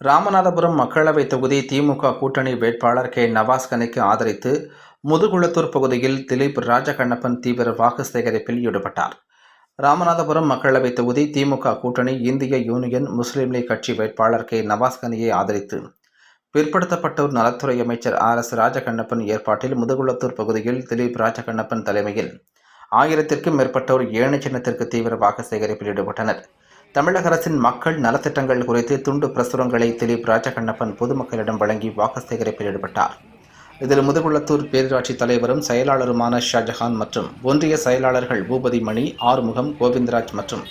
ராமநாதபுரம் மக்களவைத் தொகுதி திமுக கூட்டணி வேட்பாளர் கே. நவாஸ்கனுக்கு ஆதரித்து முதுகுளத்தூர் பகுதியில் திலீப் ராஜகண்ணப்பன் தீவிர வாக்கு சேகரிப்பில் ஈடுபட்டார். ராமநாதபுரம் மக்களவைத் தொகுதி திமுக கூட்டணி இந்திய யூனியன் முஸ்லீம் லீக் கட்சி வேட்பாளர் கே. நவாஸ்கனியை ஆதரித்து. பிற்படுத்தப்பட்டோர் நலத்துறை அமைச்சர் ஆர். எஸ். ராஜகண்ணப்பன் ஏற்பாட்டில் முதுகுளத்தூர் பகுதியில் திலீப் ராஜகண்ணப்பன் தலைமையில் ஆயிரத்திற்கும் மேற்பட்டோர் ஏழை சின்னத்திற்கு தீவிர வாக்கு சேகரிப்பில் ஈடுபட்டனர். தமிழக அரசின் மக்கள் நலத்திட்டங்கள் குறித்து துண்டு பிரசுரங்களை திலீப் ராஜகண்ணப்பன் பொதுமக்களிடம் வழங்கி வாக்கு சேகரிப்பில் ஈடுபட்டார். இதில் முதுகுளத்தூர் பேரூராட்சி தலைவரும் செயலாளருமான ஷாஜஹான் மற்றும் ஒன்றிய செயலாளர்கள் பூபதி மணி ஆறுமுகம் கோவிந்தராஜ் மற்றும்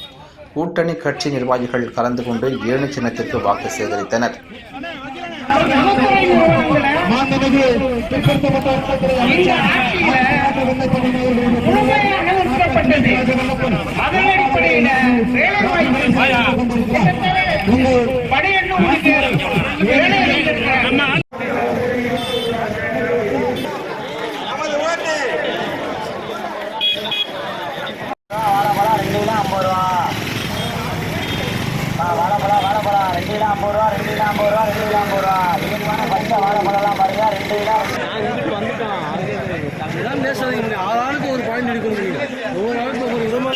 கூட்டணி கட்சி நிர்வாகிகள் கலந்து கொண்டு ஏழு சின்னத்திற்கு வாக்கு சேகரித்தனர். மாண்புமிகு பணியென்னும் வேலை ரெண்டு கிலோ ஐம்பது ரூபா ரெண்டு கிலோ ஐம்பது ரூபா ரெண்டு கிலோ ஐம்பது ரூபா ரெண்டு கிலோ ஐம்பது ரூபா ரெண்டு கிலோ பேசாதீங்க ஆள் ஆளுக்கு ஒரு பாயிண்ட் எடுக்க நீங்க ஒவ்வொரு ஆளுக்கு ஒவ்வொரு விதமான